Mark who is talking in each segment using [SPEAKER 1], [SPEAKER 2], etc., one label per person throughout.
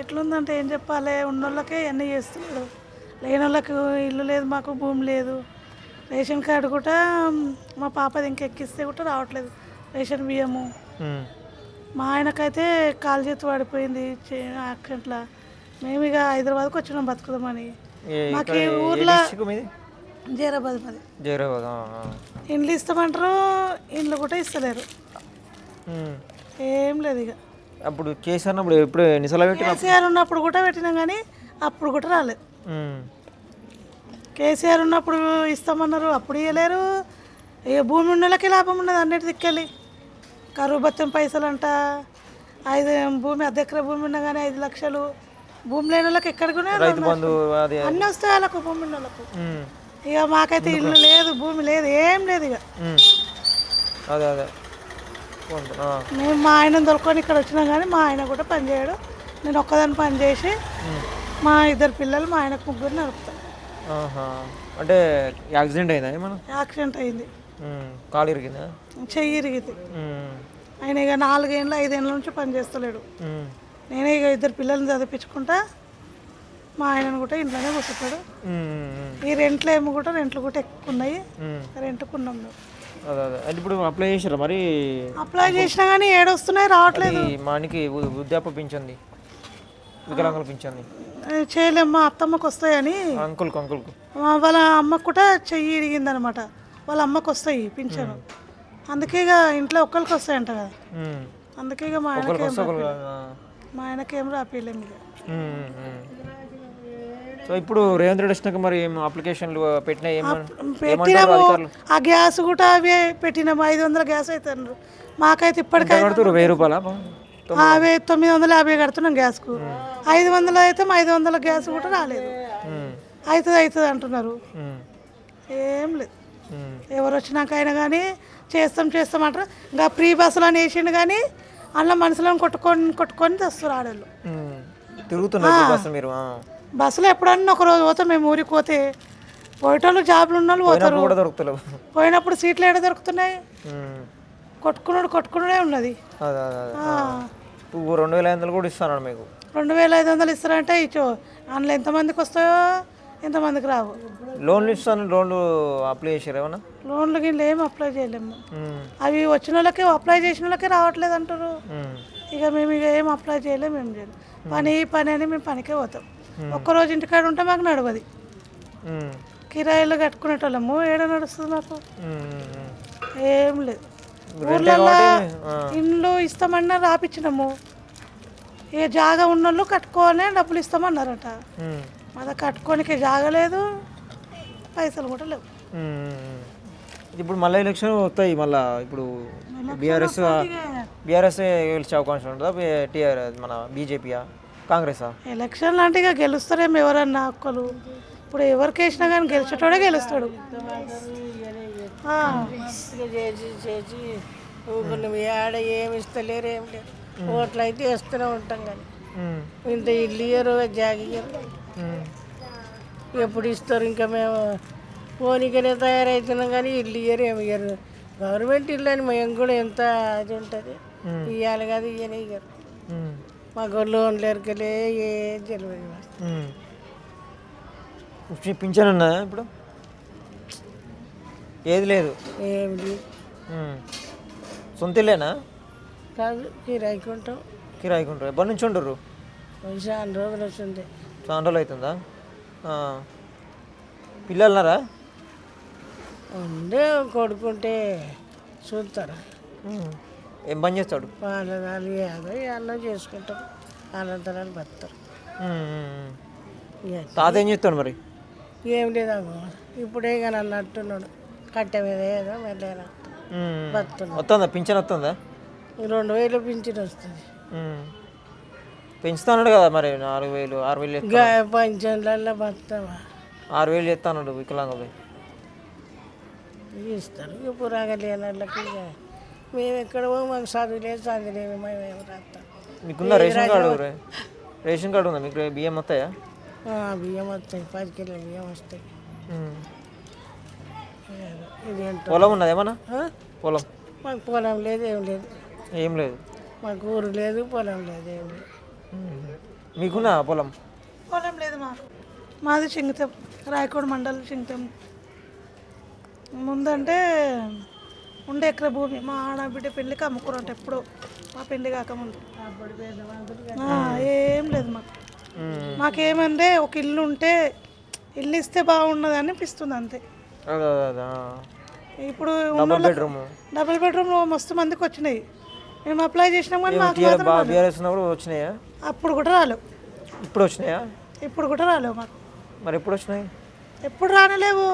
[SPEAKER 1] ఎట్లుందంటే ఏం చెప్పాలి? ఉన్నోళ్ళకే అన్నీ చేస్తున్నాడు. లేని వాళ్ళకు ఇల్లు లేదు మాకు భూమి లేదు. రేషన్ కార్డు కూడా మా పాపది ఇంకెక్కిస్తే కూడా రావట్లేదు. రేషన్ బియ్యము. మా ఆయనకైతే కాలు చేతి పడిపోయింది యాక్సిడెంట్లో మేము ఇక హైదరాబాద్కి వచ్చినాం బతుకుదామని. మాకు ఈ ఊర్లో జీరాబాద్ మాది.
[SPEAKER 2] జైరాబాద్.
[SPEAKER 1] ఇండ్లు ఇస్తామంటారు ఇండ్లు కూడా ఇస్తలేరు. ఏం లేదు ఇక
[SPEAKER 2] అప్పుడు కేసీఆర్ అప్పుడు ఎప్పుడు ఎన్నిసార్లు పెట్టిన
[SPEAKER 1] కేసీఆర్ ఉన్నప్పుడు కూడా పెట్టినాం కానీ అప్పుడు కూడా రాలేదు. కేసీఆర్ ఉన్నప్పుడు ఇస్తామన్నారు అప్పుడు ఇవ్వలేరు ఇక భూమి ఉన్నోళ్ళకి లాభం ఉన్నది అన్నిటి దిక్కెళ్ళి. కరువు బత్తం పైసలు అంట ఐదు భూమి అర్ధ ఎకరా భూమి ఉన్నా కానీ ఐదు లక్షలు. భూమి లేని వాళ్ళకి ఎక్కడికి
[SPEAKER 2] అది
[SPEAKER 1] అన్నీ వస్తాయి వాళ్ళకు భూమి ఉన్న వాళ్ళకు. ఇక మాకైతే ఇల్లు లేదు భూమి లేదు ఏం లేదు ఇక.
[SPEAKER 2] అదే అదే.
[SPEAKER 1] మేము మా ఆయన దొరుకొని ఇక్కడ వచ్చినాం కానీ మా ఆయన కూడా పని చేయడు. నేను ఒక్కదాన్ని పని చేసి మా ఇద్దరు పిల్లలు మా ఆయనకు ముగ్గురు నడుపుతాం.
[SPEAKER 2] ఆహా. అంటే యాక్సిడెంట్ అయిందా ఏమన్నా?
[SPEAKER 1] యాక్సిడెంట్ అయింది.
[SPEAKER 2] కాలు ఇరిగిందా?
[SPEAKER 1] చెయ్యి ఇరిగింది. ఆయన ఇక నాలుగేళ్ళు ఐదేళ్ళ నుంచి పని చేస్తలేడు. నేనే ఇక ఇద్దరు పిల్లల్ని చదివించుకుంటా మా ఆయనను కూడా ఇంట్లోనే కూర్చుంటాడు. ఈ రెంట్లు ఏమో కూడా రెంట్లు కూడా ఎక్కువ ఉన్నాయి. రెంట్కున్నాం మేము.
[SPEAKER 2] అదే అదే. అంటే ఇప్పుడు అప్లై చేసారా మరి?
[SPEAKER 1] అప్లై చేసినా కానీ ఏడొస్తున్నాయి రావట్లేదు.
[SPEAKER 2] ఈ మానికి వృ- వృద్ధాప్య పింఛంది వికలాంగుల పింఛంది
[SPEAKER 1] ఏ, చేయలేము మా అత్తమ్మకు వస్తాయని.
[SPEAKER 2] అంకుల్కు అంకుల్కు.
[SPEAKER 1] మా వాళ్ళ అమ్మకు కూడా చెయ్యి ఇరిగిందనమాట. వాళ్ళ అమ్మకు వస్తాయి పింఛను. అందుకే ఇక ఇంట్లో ఒక్కరికి వస్తాయంట కదా.
[SPEAKER 2] ఉమ్.
[SPEAKER 1] అందుకే ఇక మా
[SPEAKER 2] ఒకరికి
[SPEAKER 1] ఆయనకేం
[SPEAKER 2] వస్తే ఒకరికి.
[SPEAKER 1] మా ఆయనకేం ఇక
[SPEAKER 2] ఉమ్, ఉమ్, ఉమ్. సో ఇప్పుడు రేవంత్ రెడ్డి వచ్చినాక మరి ఏం అప్లికేషన్లు పెట్టినా
[SPEAKER 1] పెట్టినాము. ఆ గ్యాస్ కూడా అవే పెట్టినాము. ఐదు వందల గ్యాస్ అవుతున్నారు మాకైతే ఇప్పటికై
[SPEAKER 2] కడుతురు వెయ్యి రూపాయల?
[SPEAKER 1] అవే తొమ్మిది వందల యాభై కడుతున్నాం గ్యాస్కు. ఐదు వందలు అయితే ఐదు వందల గ్యాస్ కూడా రాలేదు. అవుతుంది అవుతుంది అంటున్నారు. ఏం లేదు. ఎవరు వచ్చినాక అయినా కానీ చేస్తాం చేస్తాం అంటారు. ఇంకా ఫ్రీ బస్సులు అని వేసిండు కానీ అందులో మనుషులను కొట్టుకొని కొట్టుకొని తెస్తారు ఆడవాళ్ళు
[SPEAKER 2] తిరుగుతున్నారు.
[SPEAKER 1] బస్సులో ఎప్పుడన్నా ఒక రోజు పోతాం మేము ఊరికి పోతే. పోయేటోళ్ళు జాబ్లు ఉన్న వాళ్ళు పోతారు.
[SPEAKER 2] పోయినప్పుడు కూడా దొరుకుతలేవు.
[SPEAKER 1] పోయినప్పుడు సీట్లు ఏడ దొరుకుతున్నాయి. కొట్టుకున్నాడు కొట్టుకునే ఉన్నది.
[SPEAKER 2] రెండు వేల ఐదు వందలు కూడా ఇస్తాను మీకు.
[SPEAKER 1] రెండు వేల ఐదు వందలు ఇస్తారంటే ఇచ్చో అందులో ఎంతమందికి వస్తాయో ఎంతమందికి రావు.
[SPEAKER 2] లోన్లు ఇస్తాను లోన్లు అప్లై చేసారు ఏమన్నా?
[SPEAKER 1] లోన్లు గిన్లు ఏమి అప్లై చేయలేము. అవి వచ్చిన వాళ్ళకి అప్లై చేసిన వాళ్ళకి రావట్లేదు అంటారు. ఇక మేము ఇక ఏం అప్లై చేయలేము ఏం చేయలేము పని పని అని మేము పనికే పోతాం. ఒక్కరోజు ఇంటికాడ ఉంటే మాకు నడవది. కిరాయిలు కట్టుకునేటోళ్ళము ఏడ నడుస్తుంది.
[SPEAKER 2] ఉమ్.
[SPEAKER 1] ఏం లేదు ఊర్లలో. ఇండ్లు ఇస్తామన్నా రాపిచ్చినాము ఇక జాగా ఉన్నోళ్ళు కట్టుకోనే డబ్బులు ఇస్తామన్నారట
[SPEAKER 2] ఉమ్.
[SPEAKER 1] మాది కట్టుకోనికి జాగా లేదు పైసలు కూడా లేవు.
[SPEAKER 2] ఇప్పుడు మళ్ళీ ఎలక్షన్ వస్తాయి మళ్ళా ఇప్పుడు బీఆర్ఎస్ బీఆర్ఎస్ గెలిచే అవకాశం ఉంటుందా టీఆర్ మన బీజేపీయా కాంగ్రెసా?
[SPEAKER 1] ఎలక్షన్లు అంటే ఇక గెలుస్తారేమో ఎవరన్నా ఒక్కరు ఇప్పుడు ఎవరికి వేసినా కానీ గెలిచేటోడే గెలుస్తాడు. ఆ,
[SPEAKER 3] చేసి చేసి ఊపిరి ఏడ ఏమి ఇస్తలేరు ఏం లేదు ఓట్లు అయితే వేస్తూనే ఉంటాం కానీ. ఇంత ఇల్లు ఇయ్యరు జాగి ఇయ్యరు.
[SPEAKER 2] మ్మ్.
[SPEAKER 3] ఎప్పుడు ఇస్తారు? ఇంకా మేము పోనీకనే తయారవుతున్నాం కానీ ఇల్లు ఇయ్యరు ఏమి ఇయ్యరు. గవర్నమెంట్ ఇల్లు అని మేము కూడా ఎంత అది ఉంటుంది? ఇవ్వాలి కదా ఇయ్యని ఇయ్యరు. మాకు లోన్లు ఎరకలే ఏ తెలియదు.
[SPEAKER 2] ఇప్పుడు పింఛన్ ఉన్నదా ఇప్పుడు? ఏది లేదు.
[SPEAKER 3] ఏమి లేదు.
[SPEAKER 2] మ్మ్. సొంత ఇల్లేనా?
[SPEAKER 3] కాదు కిరాయికుంటాం
[SPEAKER 2] కిరాయికుంటారు ఎప్పటి నుంచి ఉండరు
[SPEAKER 3] చాలా రోజులు వస్తుంది
[SPEAKER 2] చాలా రోజులు అవుతుందా. పిల్లలున్నారా?
[SPEAKER 3] ఉండే కొడుకుంటే చూస్తారు.
[SPEAKER 2] ఏం పని చేస్తాడు?
[SPEAKER 3] వాళ్ళ వాళ్ళు ఏదో అన్నం చేసుకుంటారు. అనంతరాలు బతారు.
[SPEAKER 2] తాత ఏం చేస్తాడు మరి?
[SPEAKER 3] ఏం లేదమ్మా ఇప్పుడే కానీ అన్నట్టున్నాడు. కట్టె మీద ఏదో. బతున్నాడు
[SPEAKER 2] వస్తుందా? పింఛన్ వస్తుందా?
[SPEAKER 3] రెండు వేలు పింఛన్ వస్తుంది.
[SPEAKER 2] మ్మ్. పెంచుతాన్నాడు కదా మరి నాలుగు వేలు ఆరు వేలు చేస్తా-
[SPEAKER 3] బతామా
[SPEAKER 2] ఆరు వేలు చేస్తాడు వికలాంగులు
[SPEAKER 3] ఇస్తారు ఇప్పుడు లేని వాళ్ళకి ఇక మేము ఎక్కడ పోము, మాకు చదువు లేదు చదువు లేదు మేము రాస్తాం
[SPEAKER 2] రేషన్ కార్డు రేషన్ కార్డు ఉందా? మీకు బియ్యం వస్తాయా?
[SPEAKER 3] ఆ, బియ్యం వస్తాయి పది కిలో బియ్యం వస్తాయి.
[SPEAKER 2] పొలం ఉన్నది ఏమన్నా?
[SPEAKER 3] ఆ?
[SPEAKER 2] పొలం.
[SPEAKER 3] మాకు పొలం లేదు ఏం లేదు.
[SPEAKER 2] ఏం లేదు.
[SPEAKER 3] మాకు ఊరు లేదు పొలం లేదు ఏం లేదు.
[SPEAKER 2] మీకున్నా పొలం?
[SPEAKER 1] పొలం లేదు మాకు. మాది చింగితం రాయకోడ మండలం చింగితం. ముందంటే ఉండే ఎకర భూమి? మా ఆడబిడ్డ పెళ్ళికి అమ్ముకున్నట్టు ఎప్పుడో. మా పెళ్ళి కాకముందు. ఏం లేదు మాకు. మాకేమంటే ఒక ఇల్లు ఉంటే ఇల్లు ఇస్తే బాగున్నది అనిపిస్తుంది అంతే. ఇప్పుడు
[SPEAKER 2] డబుల్ బెడ్రూమ్
[SPEAKER 1] మస్తు మందికి వచ్చినాయి. మేము అప్లై చేసినాం కానీ మాకు
[SPEAKER 2] వచ్చినాయా?
[SPEAKER 1] అప్పుడు కూడా రాలేవు
[SPEAKER 2] ఇప్పుడు వచ్చినాయా?
[SPEAKER 1] ఇప్పుడు కూడా రాలేవు మాకు.
[SPEAKER 2] మరి ఎప్పుడు వచ్చినాయి?
[SPEAKER 1] ఎప్పుడు రానలేవు.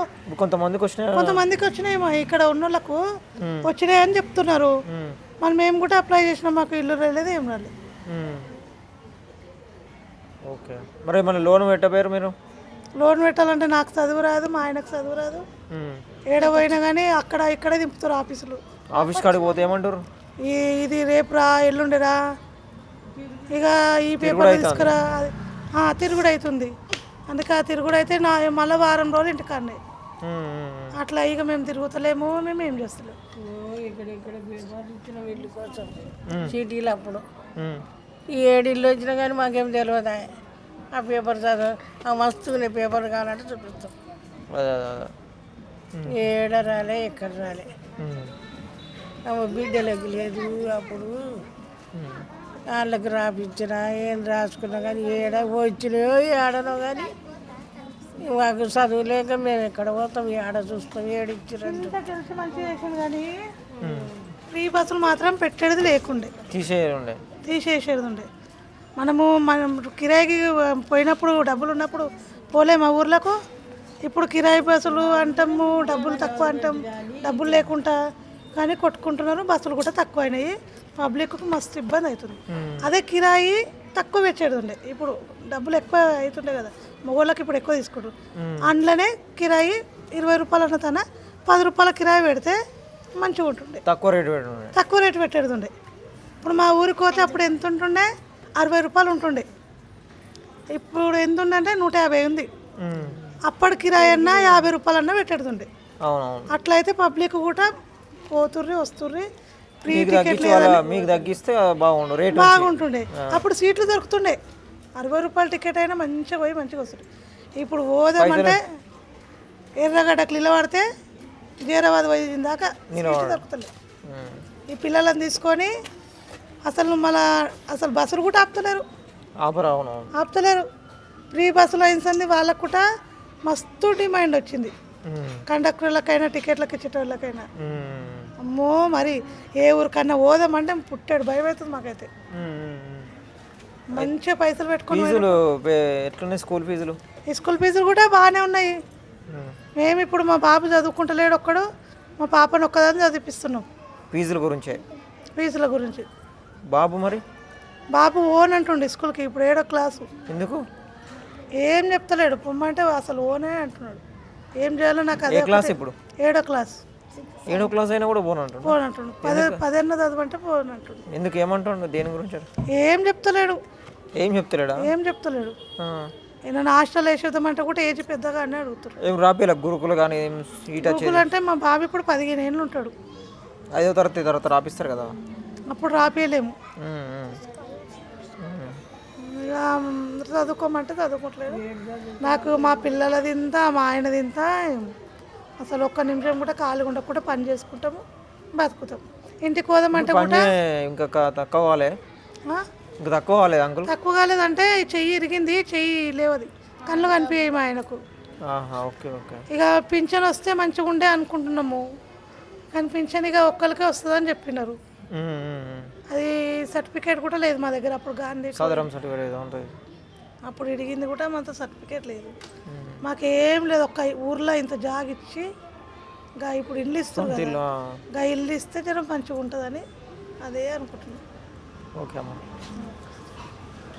[SPEAKER 2] కొంతమందికి వచ్చినాయా.
[SPEAKER 1] కొంతమందికి వచ్చినాయి మా ఇక్కడ ఉన్న వాళ్ళకు వచ్చినాయి అని చెప్తున్నారు. మరి మేము కూడా అప్లై చేసినాం. మాకు ఇల్లు రాలేదు ఏం రాలేదు.
[SPEAKER 2] ఓకే. మరి మన లోన్ పెట్టపోయారు మీరు?
[SPEAKER 1] లోన్ పెట్టాలంటే నాకు చదువు రాదు మా ఆయనకు చదువు రాదు.
[SPEAKER 2] మ్మ్.
[SPEAKER 1] ఏడ పోయినా కానీ అక్కడ ఇక్కడే దింపుతారు ఆఫీసులు.
[SPEAKER 2] ఆఫీస్ కాడికి పోతే ఏమంటారు?
[SPEAKER 1] ఇది రేపు రా ఎల్లుండిరా ఇక ఈ పేపర్ తీసుకురా తిరుగుడు అవుతుంది. అందుకే ఆ తిరుగుడు అయితే నా మళ్ళీ వారం రోజులు ఇంటికాడనే. అట్లా ఇక మేము తిరుగుతలేము మేము ఏం చేస్తలేము
[SPEAKER 3] ఇక్కడ ఇచ్చిన వీళ్ళు కోసం. సిటీలు అప్పుడు. ఈ ఏడిళ్ళు వచ్చినా కానీ మాకేం తెలియదు ఆ పేపర్ చదువు ఆ మస్తునే పేపర్ కావాలంటే చూపిస్తాం. ఏడ రాలే ఎక్కడ రాలే. ఆమె బిడ్డలకు లేదు అప్పుడు. వాళ్ళకి రాపించినా ఏం రాసుకున్నా కానీ ఏడ వచ్చినాయో ఏడనో కానీ మాకు చదువు లేక మేము ఎక్కడ పోతాం ఏడ చూస్తాం
[SPEAKER 1] తెలిసి మంచిగా కానీ ఫ్రీ బస్సులు మాత్రం పెట్టేది లేకుండే.
[SPEAKER 2] తీసేయండి
[SPEAKER 1] తీసేసేది ఉండే మనము మనం కిరాయికి పోయినప్పుడు డబ్బులు ఉన్నప్పుడు పోలే మా ఊర్లకు. ఇప్పుడు కిరాయి బస్సులు అంటాము డబ్బులు తక్కువ అంటాం డబ్బులు లేకుండా కానీ కొట్టుకుంటున్నారు బస్సులు కూడా తక్కువ అయినాయి పబ్లిక్కు మస్తు ఇబ్బంది అవుతుంది. అదే కిరాయి తక్కువ పెట్టేది ఉండే ఇప్పుడు డబ్బులు ఎక్కువ అవుతుండే కదా మగవాళ్ళకి ఇప్పుడు ఎక్కువ తీసుకుంటారు. అందులోనే కిరాయి ఇరవై రూపాయలు అన్న తన పది రూపాయల కిరాయి పెడితే మంచిగా ఉంటుండే.
[SPEAKER 2] తక్కువ రేటు
[SPEAKER 1] తక్కువ రేటు పెట్టేది ఉండే ఇప్పుడు మా ఊరికి పోతే అప్పుడు ఎంత ఉంటుండే? అరవై రూపాయలు ఉంటుండే. ఇప్పుడు ఎంత ఉందంటే నూట యాభై ఉంది. అప్పటి కిరాయి అన్నా యాభై రూపాయలన్నా పెట్టేది ఉండే అట్లయితే పబ్లిక్ కూడా పోతుర్రి వస్తుర్రి.
[SPEAKER 2] మీకు
[SPEAKER 1] టికెట్
[SPEAKER 2] తగ్గించి వాళ్ళ మీకు తగ్గిస్తే బాగుండు రేటు
[SPEAKER 1] బాగుంటుండే. అప్పుడు సీట్లు దొరుకుతుండే. అరవై రూపాయల టికెట్ అయినా మంచిగా పోయి మంచిగా వస్తుంది ఇప్పుడు పోదామంటే ఎర్రగడ్డకు నిలబడితే జీరాబాద్ పోయి దాకా సీట్లు దొరుకుతలే
[SPEAKER 2] మ్మ్.
[SPEAKER 1] ఈ పిల్లలను తీసుకొని అసలు మళ్ళా అసలు బస్సులు కూడా ఆపుతలేరు. ఆపుతలేరు. ఫ్రీ బస్సులో అయింది వాళ్ళకు కూడా మస్తు డిమాండ్ వచ్చింది. కండక్టర్లకైనా టికెట్లకు ఇచ్చేటోళ్ళకైనా. అమ్మో మరి ఏ ఊరికన్నా పోదామంటే పుట్టాడు. భయం అవుతుంది మాకైతే. మంచిగా పైసలు పెట్టుకొని
[SPEAKER 2] ఫీజులు ఎట్లున్నాయి స్కూల్ ఫీజులు?
[SPEAKER 1] ఈ స్కూల్ ఫీజులు కూడా బాగానే ఉన్నాయి.
[SPEAKER 2] మ్మ్.
[SPEAKER 1] ఇప్పుడు మా బాబు చదువుకుంటలేడు ఒక్కడు. మా పాపను ఒక్కదాన్ని చదివిపిస్తున్నాం.
[SPEAKER 2] ఫీజుల గురించే?
[SPEAKER 1] ఫీజుల గురించి.
[SPEAKER 2] బాబు మరి?
[SPEAKER 1] బాబు ఓన్ అంటుండే స్కూల్కి ఇప్పుడు ఏడో క్లాసు.
[SPEAKER 2] ఎందుకు?
[SPEAKER 1] ఏం చెప్తలేడు పొమ్మంటే అసలు ఓనే అంటున్నాడు. ఏం చేయాలో నాకు అదే
[SPEAKER 2] క్లాస్ ఇప్పుడు?
[SPEAKER 1] ఏడో క్లాస్.
[SPEAKER 2] ఏడో క్లాస్ అయినా కూడా పోను అంటుండు
[SPEAKER 1] పోన్ అంటుండు పదే పదేళ్ళ చదవంటే పోన్ అంటుండు
[SPEAKER 2] ఎందుకు ఏమంటుండు దేని గురించి
[SPEAKER 1] ఏం చెప్తలేడు.
[SPEAKER 2] ఏం చెప్తలేడా?
[SPEAKER 1] ఏం చెప్తలేడు. ఏమైనా హాస్టల్ వేసేద్దామంటే కూడా ఏజ్ పెద్దగా అని అడుగుతారు
[SPEAKER 2] ఏం రాపిలా గురుకులు కానీ ఏం సీట్
[SPEAKER 1] స్కూల్ అంటే మా బాబు ఇప్పుడు పదిహేను ఏళ్ళు ఉంటాడు.
[SPEAKER 2] ఐదో తరగతి తర్వాత రాపిస్తారు కదా?
[SPEAKER 1] అప్పుడు రాపియలేము. చదువుకోమంటే చదువుకోవట్లేదు నాకు మా పిల్లలది ఇంత మా ఆయనది ఇంత అసలు ఒక్క నిమిషం కూడా ఖాళీగా ఉండకుండా పని చేసుకుంటాము బతుకుతాం. ఇంటికి పోదామంటే
[SPEAKER 2] చే- ఇంకా తక్కువ కాలే? ఇంకా తక్కువ కాలేదు అంకుల్.
[SPEAKER 1] తక్కువ కాలేదంటే చెయ్యి ఇరిగింది చెయ్యి లేవది. కళ్ళు కనిపించాయి మా ఆయనకు.
[SPEAKER 2] ఆహా ఓకే ఓకే.
[SPEAKER 1] ఇక పింఛన్ వస్తే మంచిగా ఉండే అనుకుంటున్నాము. కానీ పింఛన్ ఇక ఒక్కరికే వస్తుందని చెప్పినారు. అది సర్టిఫికేట్ కూడా లేదు మా దగ్గర అప్పుడు గాంధీ
[SPEAKER 2] సదరం సర్టిఫికేట్
[SPEAKER 1] అప్పుడు ఇడిగింది కూడా మనతో సర్టిఫికేట్ లేదు. మాకేం లేదు ఒక్క ఊర్లో ఇంత జాగిచ్చి గా ఇప్పుడు
[SPEAKER 2] ఇల్లు ఆ.
[SPEAKER 1] గా ఇల్లు ఇస్తే జనం మంచిగా ఉంటుందని అదే అనుకుంటున్నాం.
[SPEAKER 2] ఓకే అమ్మ.